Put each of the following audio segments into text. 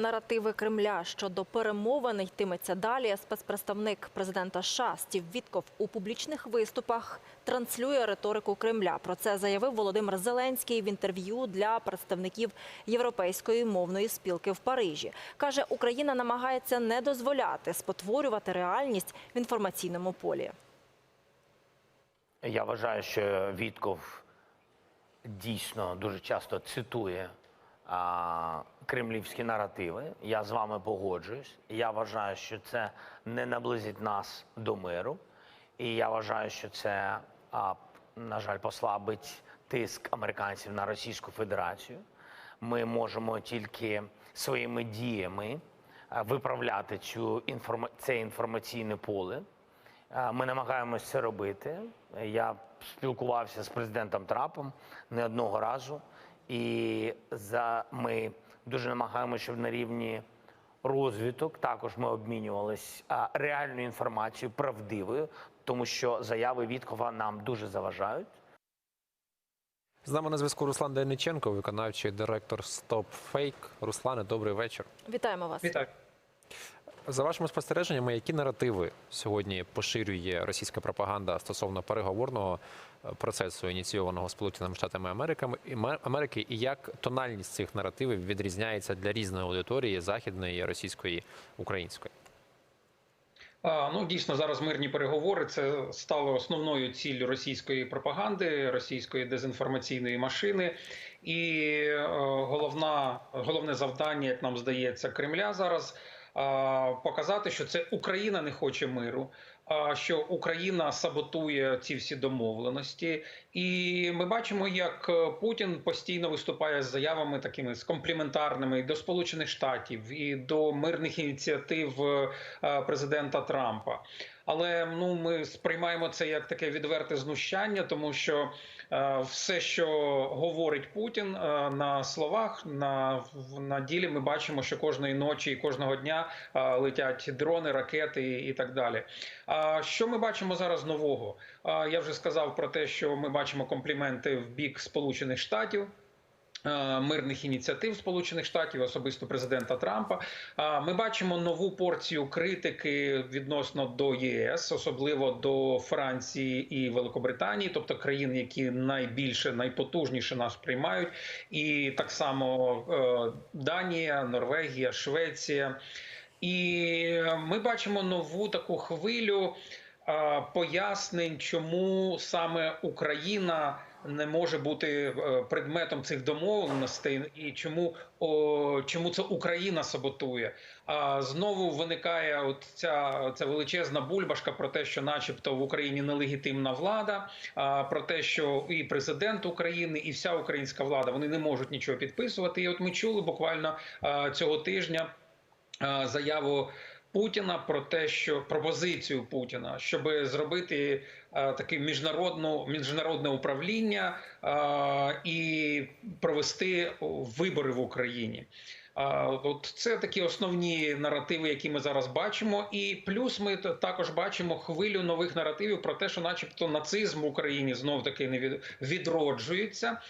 наративи Кремля щодо перемовин йтиметься далі. Спецпредставник президента США Стів Вітков у публічних виступах транслює риторику Кремля. Про це заявив Володимир Зеленський в інтерв'ю для представників Європейської мовної спілки в Парижі. каже, Україна намагається не дозволяти спотворювати реальність в інформаційному полі. Я вважаю, що Вітков дійсно дуже часто цитує а, кремлівські наративи. Я з вами погоджуюсь. Я вважаю, що це не наблизить нас до миру. І я вважаю, що це, а, на жаль, послабить тиск американців на Російську Федерацію. Ми можемо тільки своїми діями виправляти цю інформа... це інформаційне поле. Ми намагаємось це робити. Я спілкувався з президентом Трампом не одного разу, і за ми дуже намагаємося, щоб на рівні розвиток також ми обмінювалися а, реальною інформацією, правдивою, тому що заяви Віткова нам дуже заважають. З нами на зв'язку Руслан Дениченко, виконавчий директор Stop Fake. Руслане, добрий вечір. Вітаємо вас. Вітаю. За вашими спостереженнями, які наративи сьогодні поширює російська пропаганда стосовно переговорного е, процесу, ініційованого Сполученими Штатами Америки, і як тональність цих наративів відрізняється для різної аудиторії західної, російської, української? Ну дійсно зараз мирні переговори. Це стало основною ціллю російської пропаганди, російської дезінформаційної машини. І е, головна головне завдання, як нам здається, Кремля зараз. Показати, що це Україна не хоче миру, що Україна саботує ці всі домовленості, і ми бачимо, як е, Путін постійно виступає з заявами такими з компліментарними і до Сполучених Штатів і до мирних ініціатив е, президента Трампа. Але ну ми сприймаємо це як таке відверте знущання, тому що е, все, що говорить Путін е, на словах, на, на ділі, ми бачимо, що кожної ночі і кожного дня е, летять дрони, ракети і так далі. А що ми бачимо зараз нового? Я вже сказав про те, що ми бачимо компліменти в бік Сполучених Штатів. Е, Мирних ініціатив Сполучених Штатів, особисто президента Трампа, А, ми бачимо нову порцію критики відносно до ЄС, особливо до Франції і Великобританії, тобто країн, які найбільше, найпотужніше нас приймають, і так само е, Данія, Норвегія, Швеція. І ми бачимо нову таку хвилю е, пояснень, чому саме Україна не може бути е, предметом цих домовленостей, і чому о, чому це Україна саботує. А знову виникає от ця, ця величезна бульбашка про те, що, начебто, в Україні нелегітимна влада, а про те, що і президент України, і вся українська влада вони не можуть нічого підписувати. І от ми чули буквально цього тижня заяву. Путіна про те, що пропозицію Путіна, щоб зробити е, таке міжнародну міжнародне управління е, і провести вибори в Україні. А, От це такі основні наративи, які ми зараз бачимо. І плюс ми також бачимо хвилю нових наративів про те, що, начебто, нацизм в Україні знов таки не відроджується.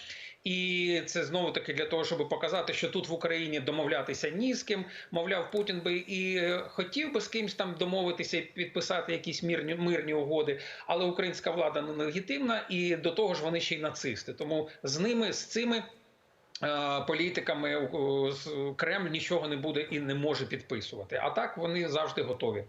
І це знову таки для того, щоб показати, що тут в Україні домовлятися ні з ким. Мовляв, Путін би і е, хотів би з кимсь там домовитися і підписати якісь мирні мирні угоди, але українська влада не легітимна, і до того ж вони ще й нацисти. Тому з ними з цими. е, Політиками е, Кремль нічого не буде і не може підписувати. А так вони завжди готові.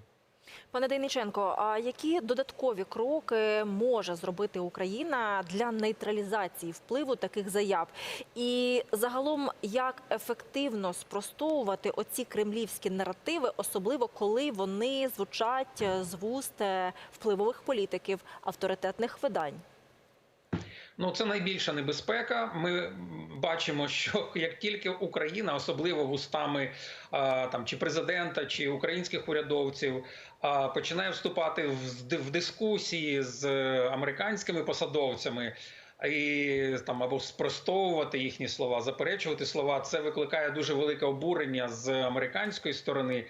Пане Дейниченко, а які додаткові кроки може зробити Україна для нейтралізації впливу таких заяв? І загалом, як ефективно спростовувати оці кремлівські наративи, особливо коли вони звучать з вуст е, впливових політиків авторитетних видань? Ну, це найбільша небезпека. Ми бачимо, що як тільки Україна, особливо вустами там чи президента, чи українських урядовців, починає вступати в дискусії з е, американськими посадовцями. І там або спростовувати їхні слова, заперечувати слова, це викликає дуже велике обурення з американської сторони.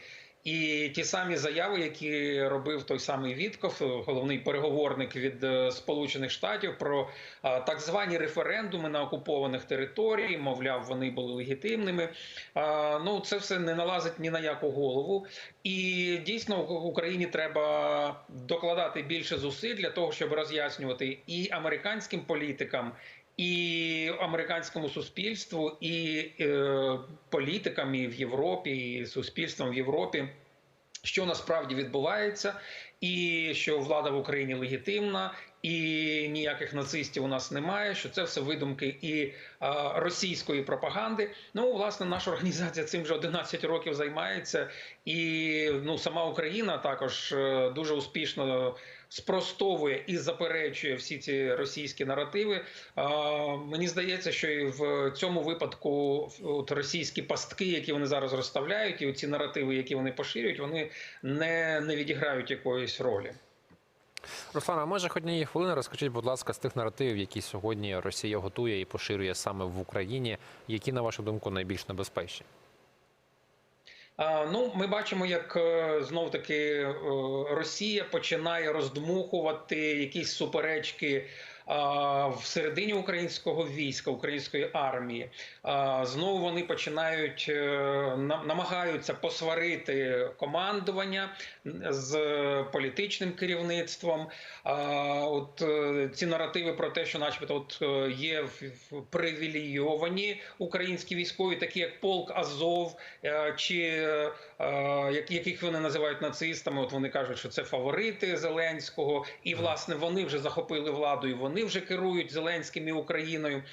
І ті самі заяви, які робив той самий Вітков, головний переговорник від е, Сполучених Штатів, про так звані референдуми на окупованих територіях, мовляв, вони були легітимними. Ну це все не налазить ні на яку голову. І дійсно Україні треба докладати більше зусиль для того, щоб роз'яснювати і американським політикам. І американському суспільству, і е, політикам і в Європі, і суспільством в Європі, що насправді відбувається, і що влада в Україні легітимна, і ніяких нацистів у нас немає. Що це все видумки і а, російської пропаганди. Ну, власне, наша організація цим вже 11 років займається, і ну сама Україна також е, дуже успішно спростовує і заперечує всі ці російські наративи. А, мені здається, що і в цьому випадку от російські пастки, які вони зараз розставляють, і ці наративи, які вони поширюють, вони не, не відіграють якоїсь ролі. Руслана, а може хоч однієї хвилини розкажіть, будь ласка, з тих наративів, які сьогодні Росія готує і поширює саме в Україні, які, на вашу думку, найбільш небезпечні? Ну, ми бачимо, як знов таки Росія починає роздмухувати якісь суперечки а, всередині українського війська, української армії. Знову вони починають е, на- намагаються посварити командування з політичним керівництвом. От е, ці наративи про те, що, начебто, от е, є в- в- привілейовані українські військові, такі як полк Азов, чи яких вони називають нацистами. От вони кажуть, що це фаворити Зеленського, і власне вони вже захопили владу, і вони вже керують Зеленським і Україною.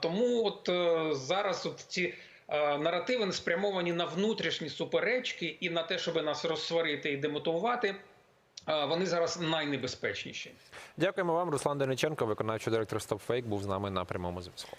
Тому от е, зараз от ці. е, Наративи спрямовані на внутрішні суперечки і на те, щоб нас розсварити і демотивувати. Вони зараз найнебезпечніші. Дякуємо вам, Руслан Дениченко, виконавчий директор StopFake, був з нами на прямому зв'язку.